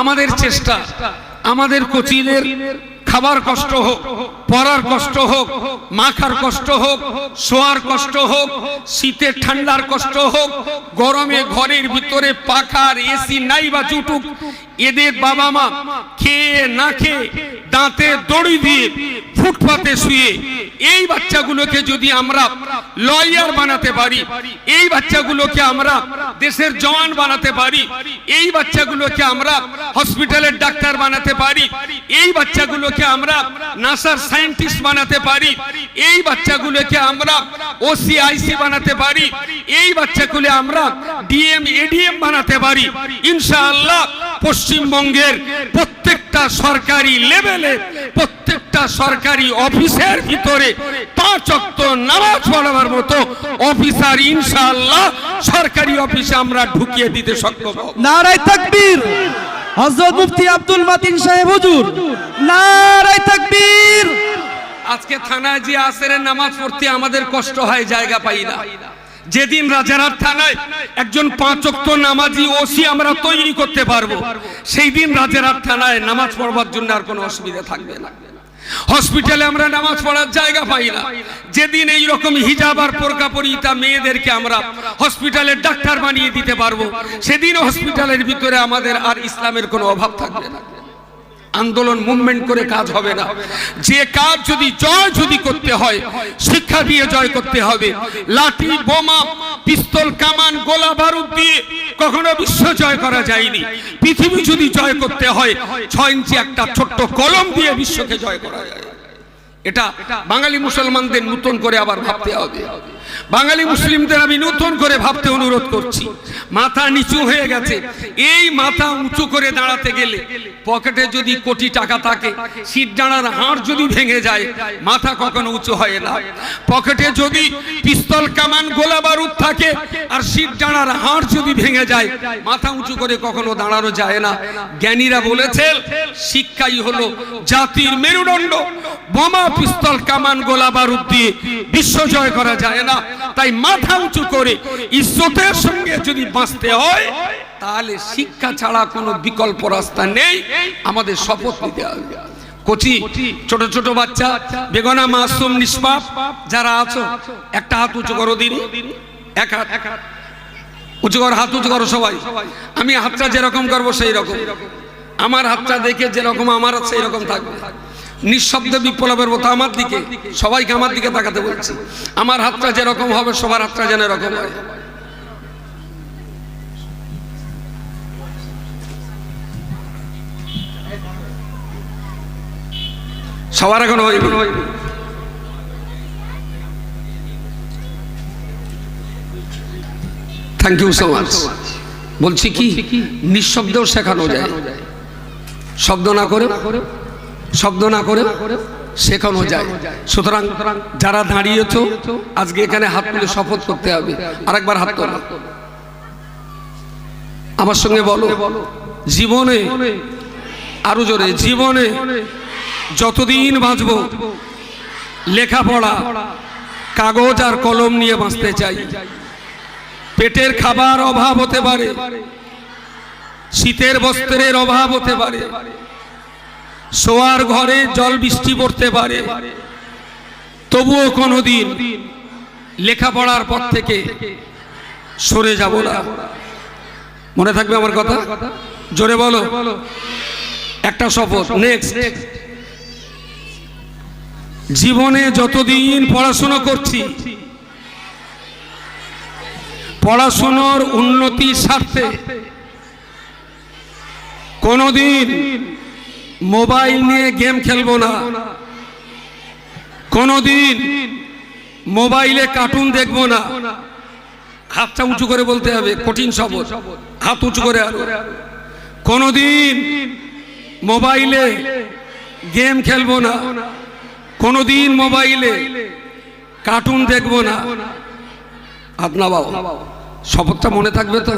আমাদের চেষ্টা আমাদের কোচিদের খাবার কষ্ট হোক পড়ার কষ্ট হোক মাখার কষ্ট হোক শোয়ার কষ্ট হোক শীতের ঠান্ডার কষ্ট হোক গরমে ঘরের ভিতরে পাখার এসি নাই বা চুটুক এদের বাবা মা খেয়ে না খেয়ে দাঁতে দড়ি দিয়ে ফুটপাতে শুয়ে এই বাচ্চাগুলোকে যদি আমরা লয়ার বানাতে পারি, এই বাচ্চাগুলোকে আমরা দেশের জওয়ান বানাতে পারি, এই বাচ্চাগুলোকে আমরা হসপিটালের ডাক্তার বানাতে পারি, এই বাচ্চাগুলোকে আমরা নাসার সায়েন্টিস্ট বানাতে পারি, এই বাচ্চাগুলোকে আমরা ওসিআইসি বানাতে পারি, এই বাচ্চাগুলো আমরা ডিএম, এডিএম বানাতে পারি, ইনশাআল্লাহ পশ্চিমবঙ্গের প্রত্যেকটা সরকারি লেভেলে প্রত্যেকটা সরকারি অফিসের ভিতরে পাঁচ অক্ত নামাজ পড়াবার মতো অফিসার ইনশাআল্লাহ সরকারি অফিসে আমরা ঢুকিয়ে দিতে সক্ষম নারায় তাকবীর। হযরত মুফতি আব্দুল মাতিন সাহেব হুজুর। নারায় তাকবীর। আজকে থানায় যে আসেরের নামাজ পড়তে আমাদের কষ্ট হয় জায়গা পাই না। যেদিন রাজারহাট থানায় একজন পাঁচ অক্ত নামাজি ওসি আমরা তৈরি করতে পারব, সেই দিন রাজারহাট থানায় নামাজ পড়বার জন্য আর কোনো অসুবিধা থাকবে না। হসপিটালে আমরা নামাজ পড়ার জায়গা পাই না। যেদিন এই রকম হিজাব আর পোরকা পরিতা মেয়েদেরকে আমরা হসপিটালের ডাক্তার বানিয়ে দিতে পারব সেদিন হসপিটালের ভিতরে আমাদের আর ইসলামের কোনো অভাব থাকবে না। আন্দোলন মুভমেন্ট করে কাজ হবে না। যে কাজ যদি জয় যদি করতে হয়, শিক্ষা দিয়ে জয় করতে হবে। লাঠি, বোমা, পিস্তল, কামান, গোলা, বারুদ দিয়ে কখনো বিশ্ব জয় করা যায়নি। পৃথিবী যদি জয় করতে হয়, ছয় ইঞ্চি একটা ছোট্ট কলম দিয়ে বিশ্বকে জয় করা যায়। এটা বাঙালি মুসলমানদের নতুন করে আবার ভাবতে হবে। বাঙালি মুসলিমদের আমি নতুন করে ভাবতে অনুরোধ করছি, মাথা নিচু হয়ে গেছে। এই মাথা উঁচু করে দাঁড়াতে গেলে পকেটে যদি কোটি টাকা থাকে, সিট দাঁড়ার হাড় যদি ভেঙে যায়, মাথা কখনো উঁচু হয় না। পকেটে যদি পিস্তল, কামান, গোলা বারুদ থাকে আর সিট দাঁড়ার হাড় যদি ভেঙে যায়, মাথা উঁচু করে কখনো দাঁড়ানো যায় না। জ্ঞানীরা বলেছেন শিক্ষাই হলো জাতির মেরুদণ্ড। বোমা, পিস্তল, কামান, গোলা বারুদ দিয়ে বিশ্ব জয় করা যায় না। তাই মাথা উঁচু করে ইজ্জতের সঙ্গে যদি বাঁচতে হয়, তাহলে শিক্ষা ছাড়া কোনো বিকল্প রাস্তা নেই। আমাদের শপথ নিতে হবে। কচি, ছোট ছোট বাচ্চা, বেগনা মাসুম নিষ্পাপ, যারা আছো, একটা হাত উঁচু করো দিন। এক হাত। উঁচু করো, হাত উঁচু করো সবাই। আমি হাতটা যেরকম করব সেই রকম আমার হাতটা দেখে যেরকম আমার হাত সেই রকম থাকবে। নিঃশব্দ বিপ্লবের মতো আমার দিকে সবাইকে আমার দিকে তাকাতে বলছি। আমার হাতটা যেরকম হবে সবার হাতটা যেন এরকম হয়। সবার এখন হইবে থ্যাংক ইউ সো মাচ বলছি কি? নিঃশব্দেও শেখানো যায়। শব্দ না করে শব্দ না করে শেখানো যায়। সুতরাং যারা দাঁড়িয়েছ, আজকে এখানে হাত তুলে শপথ করতে হবে। আরেকবার হাত তোলো। আমার সঙ্গে বলো, জীবনে আরও জোরে, জীবনে যতদিন বাঁচব, লেখাপড়া, কাগজ আর কলম নিয়ে বাঁচতে চাই। পেটের খাবার অভাব হতে পারে, শীতের বস্ত্রের অভাব হতে পারে শোয়ার ঘরে জল বৃষ্টি পড়তে পারে। তবুও কোনোদিন লেখাপড়ার পর থেকে সরে যাব না। মনে থাকবে আমার কথা? জোরে বলো। একটা শপথ নেক্সট জীবনে যতদিন পড়াশোনা করছি, পড়াশোনার উন্নতির স্বার্থে কোনোদিন মোবাইল নিয়ে গেম খেলব না। কোনোদিন মোবাইলে কার্টুন দেখব না। হাতটা উঁচু করে বলতে হবে, কঠিন শপথ। হাত উঁচু করে আরও। কোনোদিন মোবাইলে গেম খেলব না। কোনোদিন মোবাইলে কার্টুন দেখব না। আপনা বাবা, শপথটা মনে থাকবে তো?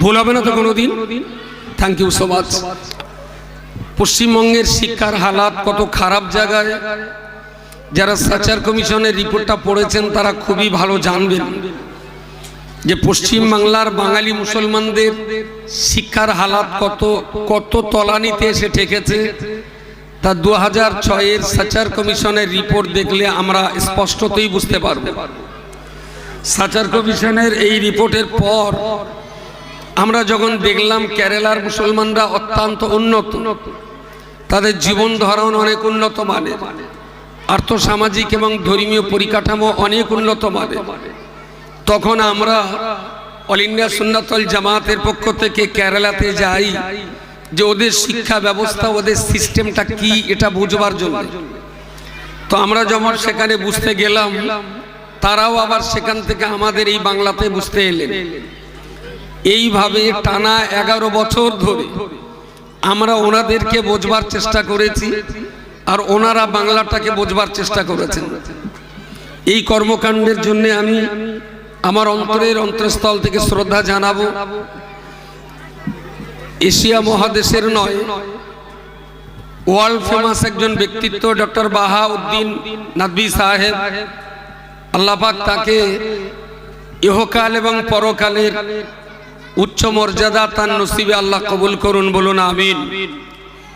ভুল হবে না তো কোনোদিন? থ্যাংক ইউ সো মাচ পশ্চিমবঙ্গের শিক্ষার হালাত কত খারাপ জায়গায়। যারা সাচার কমিশনের রিপোর্টটা পড়েছেন, তারা খুবই ভালো জানবেন যে পশ্চিম বাংলার বাঙালি মুসলমানদের শিক্ষার হালাত কত কত তলানিতে এসে ঠেকেছে। তা দু হাজার ছয়ের সাচার কমিশনের রিপোর্ট দেখলে আমরা স্পষ্টতই বুঝতে পারব। সাচার কমিশনের এই রিপোর্টের পর আমরা যখন দেখলাম কেরালার মুসলমানরা অত্যন্ত উন্নত তাদের জীবন ধারণ অনেক উন্নত মানের। আর্থসামাজিক এবং ধর্মীয় পরিকাঠামো অনেক উন্নত মানের। তখন আমরা অল ইন্ডিয়া সুন্নাতল জামাতের পক্ষ থেকে কেরালাতে যাই যে ওদের শিক্ষা ব্যবস্থা, ওদের সিস্টেমটা কি এটা বুঝবার জন্য। তো আমরা যখন সেখানে বুঝতে গেলাম, তারাও আবার সেখান থেকে আমাদের এই বাংলাতে বুঝতে এলেন। এইভাবে টানা এগারো বছর ধরে আমরা ওনাদেরকে বোঝবার চেষ্টা করেছি আর ওনারা বাংলাটাকে বোঝবার চেষ্টা করেছেন। এই কর্মকাণ্ডের জন্য আমি আমার অন্তরের অন্তরস্থল থেকে শ্রদ্ধা জানাব। এশিয়া মহাদেশের নয় ওয়ার্ল্ড ফেমাস একজন ব্যক্তিত্ব, ডক্টর বাহাউদ্দিন নাদবি সাহেব। আল্লাপাক তাকে ইহকাল এবং পরকালের উচ্চ মর্যাদা তার নসিবে আল্লাহ কবুল করুন, বলুন আমিন।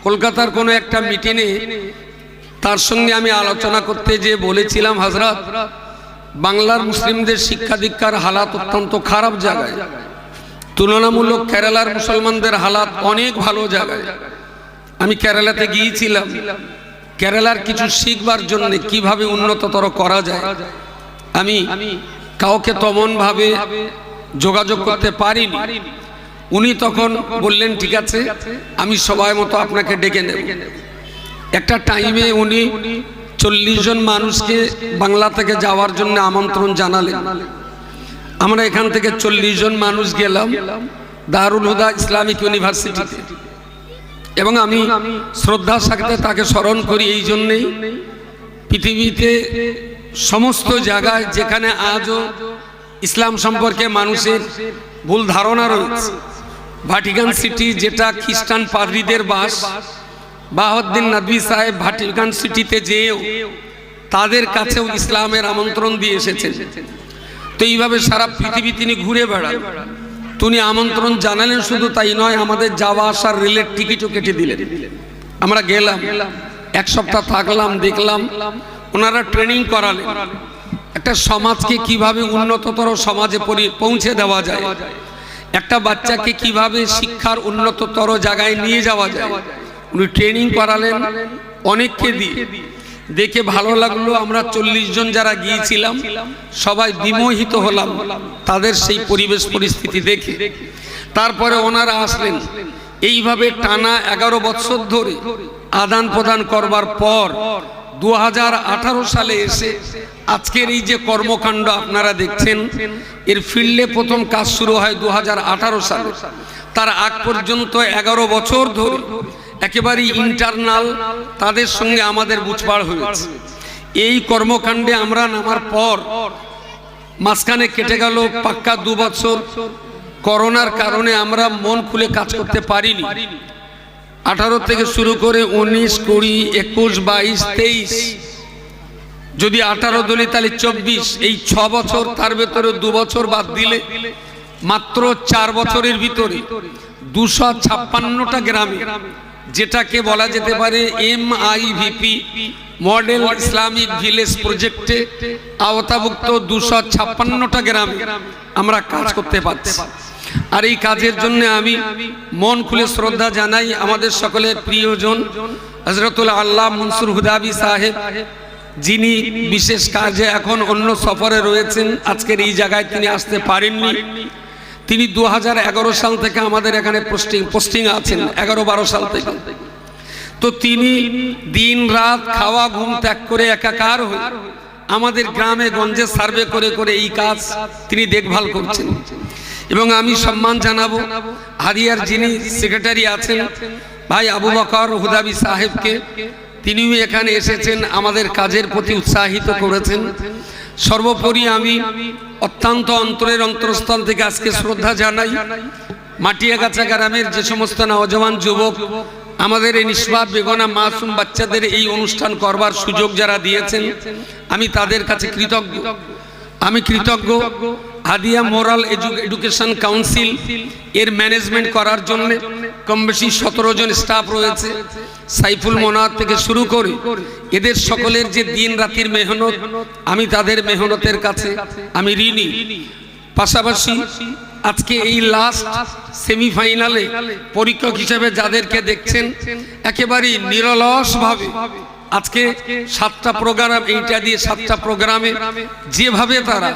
কলকাতার কোনো একটা মিটিংয়ে তার সঙ্গে আমি আলোচনা করতে যে বলেছিলাম হাজরত বাংলার মুসলিমদের শিক্ষা দীক্ষার হালাত অত্যন্ত খারাপ জায়গায়। তুলনামূলক কেরালার মুসলমানদের হালাত অনেক ভালো জায়গায়। আমি কেরালাতে গিয়েছিলাম। কেরালার কিছু শিখবার জন্য কীভাবে উন্নততর করা যায়? আমি কাউকে তেমনভাবে যোগাযোগ করতে পারিনি। উনি তখন বললেন, ঠিক আছে, আমি সবাই মতো আপনাকে ডেকে নেব। একটা টাইমে উনি চল্লিশ জন মানুষকে বাংলা থেকে যাওয়ার জন্য আমন্ত্রণ জানালেন। আমরা এখান থেকে চল্লিশ জন মানুষ গেলাম দারুল হুদা ইসলামিক ইউনিভার্সিটিতে। এবং আমি শ্রদ্ধার সাথে তাকে স্মরণ করি এই জন্যেই। পৃথিবীতে সমস্ত জায়গায় যেখানে আজও ইসলাম সম্পর্কে মানুষের ভুল ধারণা রয়েছে। ভাটিকান সিটি যেটা খ্রিস্টান পাদ্রীদের বাস বাহদ্দিন নদী সাহেব ভাটিকান সিটিতে যেয়েও তাদের কাছেও ইসলামের আমন্ত্রণ দিয়ে এসেছেন তো এইভাবে সারা পৃথিবী তিনি ঘুরে বেড়ান। তিনি আমন্ত্রণ জানালেন শুধু তাই নয় আমাদের যাওয়া আসার রেলের টিকিটও কেটে দিলেন। আমরা গেলাম। এক সপ্তাহ থাকলাম দেখলাম। ওনারা ট্রেনিং করালেন। একটা সমাজকে কীভাবে উন্নততর সমাজে পৌঁছে দেওয়া যায়? একটা বাচ্চাকে কীভাবে শিক্ষার উন্নততর জায়গায় নিয়ে যাওয়া যায়? উনি ট্রেনিং করালেন, অনেককে দিয়ে। দেখে ভালো লাগল, আমরা চল্লিশ জন যারা গিয়েছিলাম, সবাই বিমোহিত হলাম তাদের সেই পরিবেশ পরিস্থিতি দেখে। তারপরে ওনারা আসলেন, এইভাবে টানা এগারো বছর ধরে আদান প্রদান করবার পর দু হাজার আঠারো সালে এসে আজকের এই যে কর্মকাণ্ড আপনারা দেখছেন, এর ফিল্ডে প্রথম কাজ শুরু হয় দু হাজার আঠারো সালে। তার আগ পর্যন্ত এগারো বছর ধরে একেবারেই ইন্টারনাল তাদের সঙ্গে আমাদের বুঝপাড় হয়েছে। এই কর্মকাণ্ডে আমরা নামার পর মাঝখানে কেটে গেল পাক্কা দু বছর। করোনার কারণে আমরা মন খুলে কাজ করতে পারিনি। আঠারো থেকে শুরু করে উনিশ, কুড়ি, একুশ, বাইশ, তেইশ। যদি আঠারো দলি, তাহলে চব্বিশ। এই ছ বছর, তার ভেতরে দু বছর বাদ দিলে মাত্র চার বছরের ভিতরে দুশো ছাপ্পান্নটা গ্রামে, যেটাকে বলা যেতে পারে M I VP model Islamic village প্রজেক্টে আওতাভুক্ত দুশো ছাপ্পান্নটা গ্রামে আমরা কাজ করতে পারছি। আর এই কাজের জন্য আমি মন খুলে শ্রদ্ধা জানাই আমাদের সকলের প্রিয়জন হজরতুল আল্লাহ মনসুর হুদাবি সাহেব, যিনি বিশেষ কাজে এখন অন্য সফরে রয়েছেন। আজকের এই জায়গায় তিনি আসতে পারেননি। তিনি দুহাজার এগারো সাল থেকে আমাদের এখানে পোস্টিং পোস্টিং আছেন, এগারো বারো সাল থেকে। তো তিনি দিন রাত খাওয়া, ঘুম ত্যাগ করে একাকার আমাদের গ্রামে গঞ্জে সার্ভে করে করে এই কাজ তিনি দেখভাল করছেন। এবং আমি সম্মান জানাব। হারিয়ার যিনি সেক্রেটারি আছেন, ভাই আবু বকর হুদাবি সাহেবকে, তিনিও এখানে এসেছেন, আমাদের কাজের প্রতি উৎসাহিত করেছেন। সর্বোপরি আমি অত্যন্ত অন্তরের অন্তরস্থল থেকে আজকে শ্রদ্ধা জানাই। মাটিয়াগাছা গ্রামের যে সমস্ত নওজওয়ান যুবক, আমাদের এই নিষ্পাপ, বেগনা, মাসুম বাচ্চাদের এই অনুষ্ঠান করবার সুযোগ যারা দিয়েছেন, আমি তাদের কাছে কৃতজ্ঞ। আমি কৃতজ্ঞ। হাদিয়া মোরাল এডুকেশন কাউন্সিল, এর ম্যানেজমেন্ট করার জন্য কম বেশি সতেরো জন স্টাফ রয়েছে। সাইফুল মোনার থেকে শুরু করে এদের সকলের যে দিন রাতির মেহনত, আমি তাদের মেহনতের কাছে আমি ঋণী। পাশাপাশি আজকে এই লাস্ট সেমিফাইনালে পরীক্ষক হিসেবে যাদেরকে দেখছেন, একেবারেই নিরলসভাবে আজকে সাতটা প্রোগ্রাম এইটা দিয়ে সাতটা প্রোগ্রামে যেভাবে তারা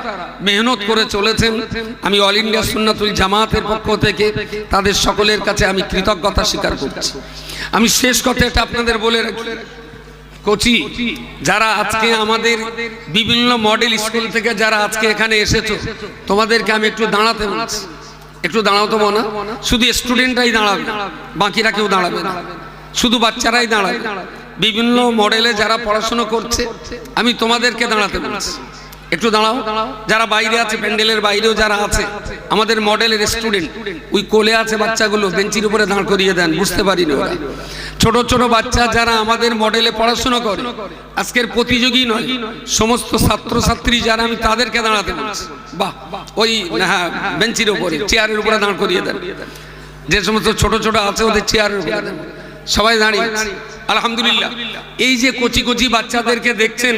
মেহনত করে চলেছেন, আমি অল ইন্ডিয়া সুন্নাতুল জামাতের পক্ষ থেকে তাদের সকলের কাছে আমি কৃতজ্ঞতা স্বীকার করছি। আমি শেষ কথা এটা আপনাদের বলে রাখি। কোচি, যারা আজকে আমাদের বিভিন্ন মডেল স্কুল থেকে যারা আজকে এখানে এসেছ, তোমাদেরকে আমি একটু দাঁড়াতে বলছি। একটু দাঁড়াও তো মনে, শুধু স্টুডেন্টরাই দাঁড়াবে, বাকিরা কেউ দাঁড়াবে শুধু বাচ্চারাই দাঁড়াবে। বিভিন্ন মডেলে যারা পড়াশুনো করছে, আমি তোমাদেরকে দাঁড়াতে বলছি। একটু দাঁড়াও। যারা বাইরে আছে, প্যান্ডেলের বাইরেও যারা আছে, আমাদের মডেলের স্টুডেন্ট, ওই কোলে আছে বাচ্চাগুলো, বেঞ্চির উপরে দাঁড় করিয়ে দেন, বুঝতে পারিনি ওরা। ছোট ছোট বাচ্চা যারা আমাদের মডেলে পড়াশোনা করে, আজকের প্রতিযোগী নয়, সমস্ত ছাত্রছাত্রী যারা, আমি তাদেরকে দাঁড়াতে বলছি। বাহ, ওই হ্যাঁ বেঞ্চির উপরে, চেয়ারের উপরে দাঁড় করিয়ে দেন। যে সমস্ত ছোট ছোট আছে, ওদের চেয়ারের উপরে। সবাই দাঁড়িয়ে। আলহামদুলিল্লাহ। এই যে কচি কচি বাচ্চাদেরকে দেখছেন,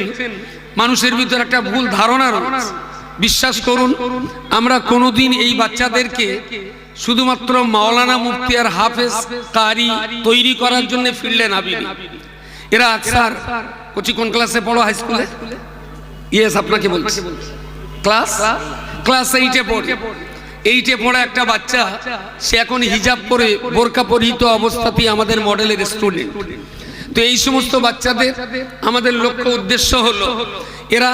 মানুষের ভিতর একটা ভুল ধারণা রয়েছে। বিশ্বাস করুন, আমরা কোনোদিন এই বাচ্চাদেরকে শুধুমাত্র মাওলানা মুফতি আর হাফেজ কারি তৈরি করার জন্য ফিল্ডে নামিনি এরা স্যার, কচি কোন ক্লাসে পড়ো? হাই স্কুলে ইয়েস আপনাকে বলছি। ক্লাস ক্লাস এইটে পড়ে। এইটে পড়া একটা বাচ্চা, সে এখন হিজাব পরে বোরকা পরিহিত অবস্থাতেই আমাদের মডেলের স্টুডেন্ট তো এই সমস্ত বাচ্চাদের আমাদের লক্ষ্য উদ্দেশ্য হলো, এরা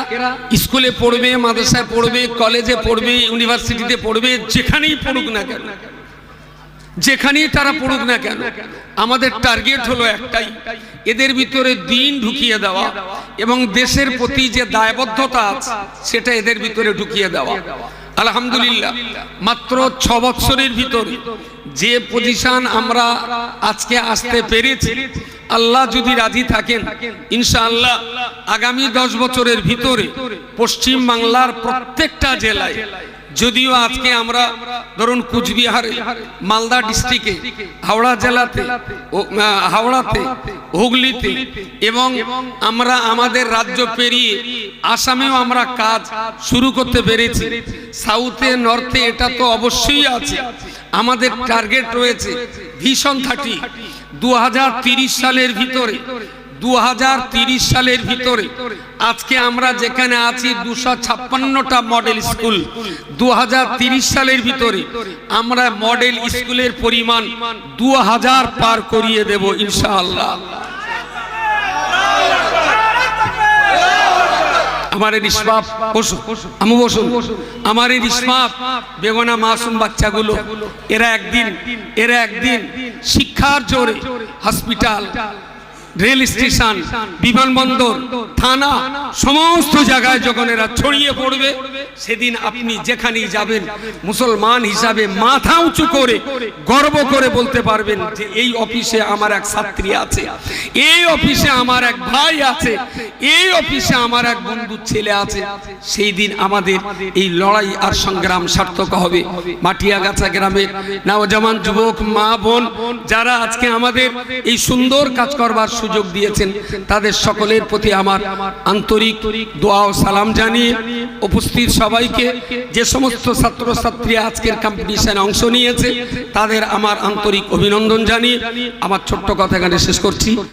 স্কুলে পড়বে, মাদ্রাসায় পড়বে, কলেজে পড়বে, ইউনিভার্সিটিতে পড়বে, যেখানেই পড়ুক না কেন, যেখানেই তারা পড়ুক না কেন, আমাদের টার্গেট হলো একটাই, এদের ভিতরে দিন ঢুকিয়ে দেওয়া এবং দেশের প্রতি যে দায়বদ্ধতা আছে, সেটা এদের ভিতরে ঢুকিয়ে দেওয়া। আলহামদুলিল্লাহ, মাত্র ছ বছরের ভিতরে যে পজিশন আমরা আজকে আসতে পেরেছি আল্লাহ যদি রাজি থাকেন, ইনশাআল্লাহ আগামী দশ বছরের ভিতরে পশ্চিম বাংলার প্রত্যেকটা জেলায়, যদিও আজকে আমরা ধরুন কুচবিহারে, মালদা ডিস্ট্রিক্টে, হাওড়া জেলাতে হাওড়াতে, হুগলিতে এবং আমরা আমাদের রাজ্য পেরিয়ে আসামেও আমরা কাজ শুরু করতে পেরেছি। সাউথে, নর্থে এটা তো অবশ্যই আছে। আমাদের টার্গেট রয়েছে ভীষণ থার্টি দু সালের ভিতরে দু সালের ভিতরে আজকে আমরা যেখানে আছি দুশো ছাপ্পান্নটা মডেল স্কুল দু সালের ভিতরে আমরা মডেল স্কুলের পরিমাণ দু হাজার পার করিয়ে দেব ইনশাআল্লাহ। আমার এই নিষ্পাপ বসুন আমি বসুন আমার এই নিষ্পাপ, বেগনা মাসুম বাচ্চাগুলো, এরা একদিন এরা একদিন শিক্ষার জোরে হসপিটাল রেল স্টেশন, বিমানবন্দর, থানা, সমস্ত জায়গায় যখন এরা ছড়িয়ে পড়বে, সেদিন আপনি যেখানেই যাবেন, মুসলমান হিসাবে মাথা উঁচু করে গর্ব করে বলতে পারবেন যে এই অফিসে আমার এক ছাত্রী আছে, এই অফিসে আমার এক ভাই আছে, এই অফিসে আমার এক বন্ধুর ছেলে আছে। সেই দিন আমাদের এই লড়াই আর সংগ্রাম সার্থক হবে। মাটিয়াগাছা গ্রামের নওজওয়ান যুবক মা বোন, যারা আজকে আমাদের এই সুন্দর কাজ করবার সুযোগ দিয়েছেন। তাদের সকলের প্রতি আমার আন্তরিক দোয়া ও সালাম জানিয়ে উপস্থিত সবাইকে যে সমস্ত ছাত্রছাত্রী আজকের কম্পিটিশনে অংশ নিয়েছে, তাদের আমার আন্তরিক অভিনন্দন জানিয়ে আমার ছোট্ট কথা এখানে শেষ করছি।